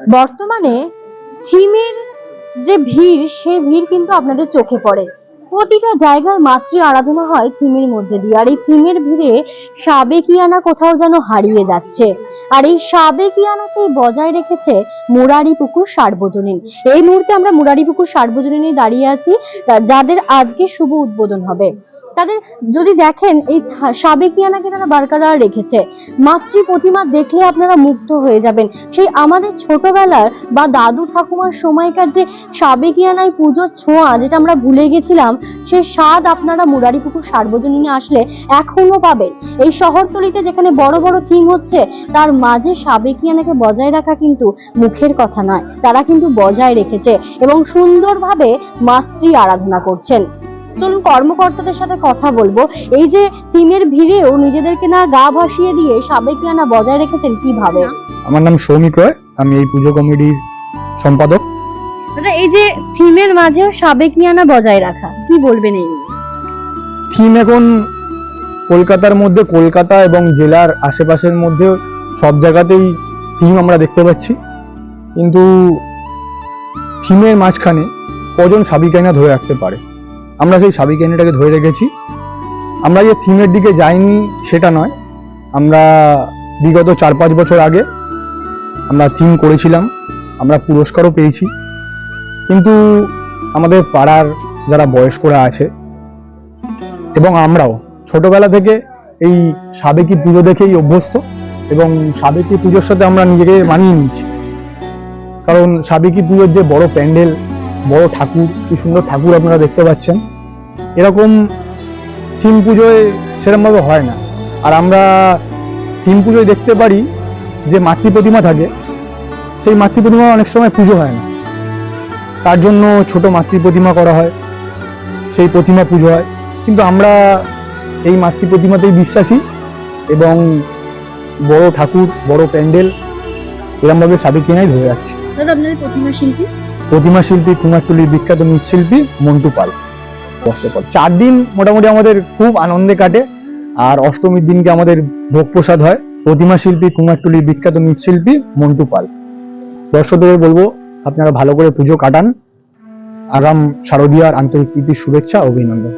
বর্তমানে থিমের যে ভিড়, সে ভিড় কিন্তু আপনাদের চোখে পড়ে। প্রতিটা জায়গায় মাতৃ আরাধনা হয় থিমের মধ্যে দিয়ে। আর এই থিমের ভিড়ে সাবেকিয়ানা কোথাও যেন হারিয়ে যাচ্ছে। আর এই সাবেকিয়ানাকেই বজায় রেখেছে মুরারি পুকুর সার্বজনীন। এই মুহূর্তে আমরা মুরারি পুকুর সার্বজনীনে দাঁড়িয়ে আছি। যাদের আজকে শুভ উদ্বোধন হবে। তাদের যদি দেখেন এই সাবেকিয়ানাকে তারা বরকরার রেখেছে, মাতৃ প্রতিমা দেখলে আপনারা মুগ্ধ হয়ে যাবেন। সেই আমাদের ছোটবেলার বা দাদু ঠাকুমার সময়কার যে সাবেকিয়ানায় পুজোর ছোঁয়া যেটা আমরা ভুলে গেছিলাম, সে স্বাদ আপনারা মুরারিপুকুর সার্বজনীনে আসলে এখনও পাবেন। এই শহরতলিতে যেখানে বড় বড় থিম হচ্ছে, তার মাঝে সাবেকিয়ানাকে বজায় রাখা কিন্তু মুখের কথা নয়, তারা কিন্তু বজায় রেখেছে এবং সুন্দরভাবে মাতৃ আরাধনা করছেন। চলুন কর্মকর্তাদের সাথে কথা বলব। এই যে থিমের ভিড়েও নিজেদেরকে না গা ভাসিয়ে দিয়ে সাবেকিয়ানা বজায় রেখেছেন কীভাবে? আমার নাম সৌমিক রয় আমি এই পুজো কমিটির সম্পাদক। দাদা এই যে থিমের মাঝেও সাবেকিয়ানা বজায় রাখা কি বলবেন এই থিম এখন কলকাতার মধ্যে কলকাতা এবং জেলার আশেপাশের মধ্যে সব জায়গাতেই থিম আমরা দেখতে পাচ্ছি। কিন্তু থিমের মাঝখানে কজন সাবিকাইনা ধরে রাখতে পারে। আমরা সেই সাবিকাইনাটাকে ধরে রেখেছি। আমরা যে থিমের দিকে যাইনি, সেটা নয়। আমরা বিগত চার পাঁচ বছর আগে আমরা থিম করেছিলাম, আমরা পুরস্কারও পেয়েছি। কিন্তু আমাদের পাড়ার যারা বয়স্করা আছে, এবং আমরাও, ছোটবেলা থেকে এই সাবেকি পুজো দেখেই অভ্যস্ত, এবং সাবেকি পুজোর সাথে আমরা নিজেকে মানিয়ে নিয়েছি। কারণ সাবেকি পুজোর যে বড় প্যান্ডেল বড় ঠাকুর, কি সুন্দর ঠাকুর আপনারা দেখতে পাচ্ছেন। এরকম থিম পুজোয় সেরকমভাবে হয় না। আর আমরা থিম পুজোয় দেখতে পারি যে মাতৃ প্রতিমা থাকে, সেই মাতৃ প্রতিমা অনেক সময় পুজো হয় না। তার জন্য ছোট মাতৃ প্রতিমা করা হয়, সেই প্রতিমা পুজো হয়। কিন্তু আমরা এই মাতৃ প্রতিমাতেই বিশ্বাসী এবং বড় ঠাকুর, বড় প্যান্ডেল এরমভাবে সাবেক ধরে যাচ্ছে দাদা, আপনাদের প্রতিমা শিল্পী? প্রতিমা শিল্পী কুমারটুলির বিখ্যাত মৃৎশিল্পী মন্টু পাল। বর্ষপর চার দিন মোটামুটি আমাদের খুব আনন্দে কাটে। আর অষ্টমীর দিনকে আমাদের ভোগ প্রসাদ হয়। প্রতিমা শিল্পী কুমারটুলির বিখ্যাত মৃৎশিল্পী মন্টু পাল। দর্শকদের বলব, আপনারা ভালো করে পুজো কাটান। আগাম শারদীয়ার আন্তরিক প্রীতির শুভেচ্ছা, অভিনন্দন।